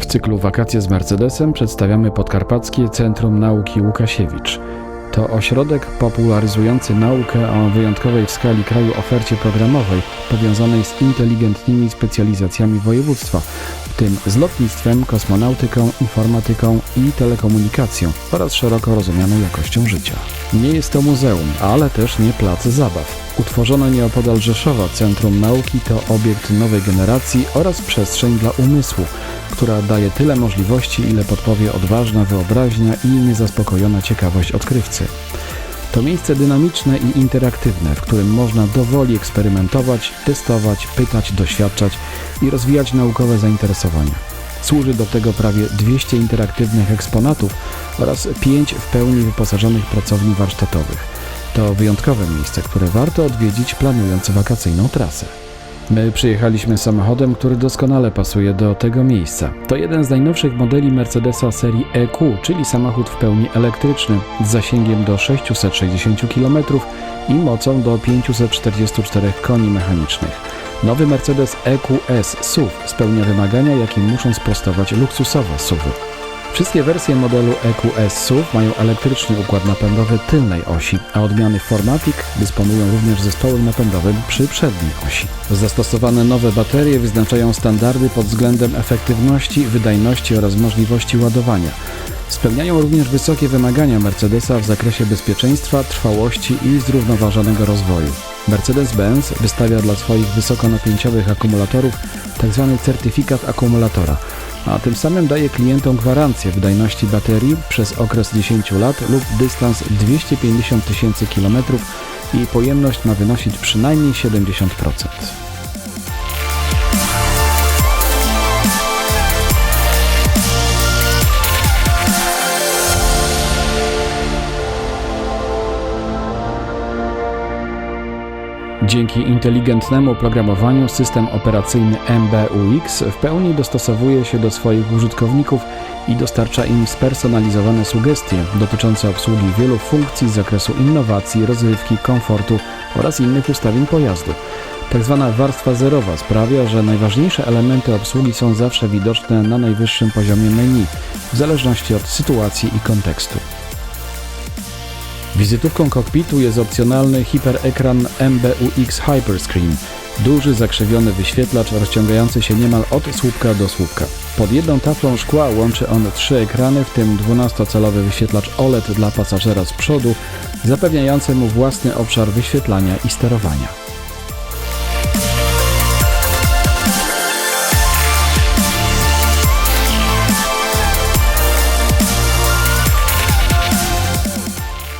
W cyklu Wakacje z Mercedesem przedstawiamy Podkarpackie Centrum Nauki Łukasiewicz. To ośrodek popularyzujący naukę o wyjątkowej w skali kraju ofercie programowej powiązanej z inteligentnymi specjalizacjami województwa, tym z lotnictwem, kosmonautyką, informatyką i telekomunikacją oraz szeroko rozumianą jakością życia. Nie jest to muzeum, ale też nie plac zabaw. Utworzone nieopodal Rzeszowa Centrum Nauki to obiekt nowej generacji oraz przestrzeń dla umysłu, która daje tyle możliwości, ile podpowie odważna wyobraźnia i niezaspokojona ciekawość odkrywcy. To miejsce dynamiczne i interaktywne, w którym można dowoli eksperymentować, testować, pytać, doświadczać i rozwijać naukowe zainteresowania. Służy do tego prawie 200 interaktywnych eksponatów oraz 5 w pełni wyposażonych pracowni warsztatowych. To wyjątkowe miejsce, które warto odwiedzić planując wakacyjną trasę. My przyjechaliśmy samochodem, który doskonale pasuje do tego miejsca. To jeden z najnowszych modeli Mercedesa serii EQ, czyli samochód w pełni elektryczny z zasięgiem do 660 km i mocą do 544 koni mechanicznych. Nowy Mercedes EQS SUV spełnia wymagania, jakim muszą sprostować luksusowe SUVy. Wszystkie wersje modelu EQS SUV mają elektryczny układ napędowy tylnej osi, a odmiany Formatic dysponują również zespołem napędowym przy przedniej osi. Zastosowane nowe baterie wyznaczają standardy pod względem efektywności, wydajności oraz możliwości ładowania. Spełniają również wysokie wymagania Mercedesa w zakresie bezpieczeństwa, trwałości i zrównoważonego rozwoju. Mercedes-Benz wystawia dla swoich wysokonapięciowych akumulatorów tzw. certyfikat akumulatora, a tym samym daje klientom gwarancję wydajności baterii przez okres 10 lat lub dystans 250 tysięcy km i pojemność ma wynosić przynajmniej 70%. Dzięki inteligentnemu programowaniu system operacyjny MBUX w pełni dostosowuje się do swoich użytkowników i dostarcza im spersonalizowane sugestie dotyczące obsługi wielu funkcji z zakresu innowacji, rozrywki, komfortu oraz innych ustawień pojazdu. Tak zwana warstwa zerowa sprawia, że najważniejsze elementy obsługi są zawsze widoczne na najwyższym poziomie menu, w zależności od sytuacji i kontekstu. Wizytówką kokpitu jest opcjonalny hiperekran MBUX Hyperscreen, duży zakrzywiony wyświetlacz rozciągający się niemal od słupka do słupka. Pod jedną taflą szkła łączy on trzy ekrany, w tym 12-calowy wyświetlacz OLED dla pasażera z przodu, zapewniający mu własny obszar wyświetlania i sterowania.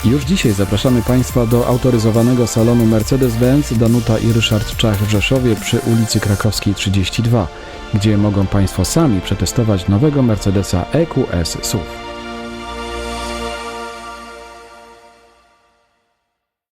Już dzisiaj zapraszamy Państwa do autoryzowanego salonu Mercedes-Benz Danuta i Ryszard Czach w Rzeszowie przy ulicy Krakowskiej 32, gdzie mogą Państwo sami przetestować nowego Mercedesa EQS SUV.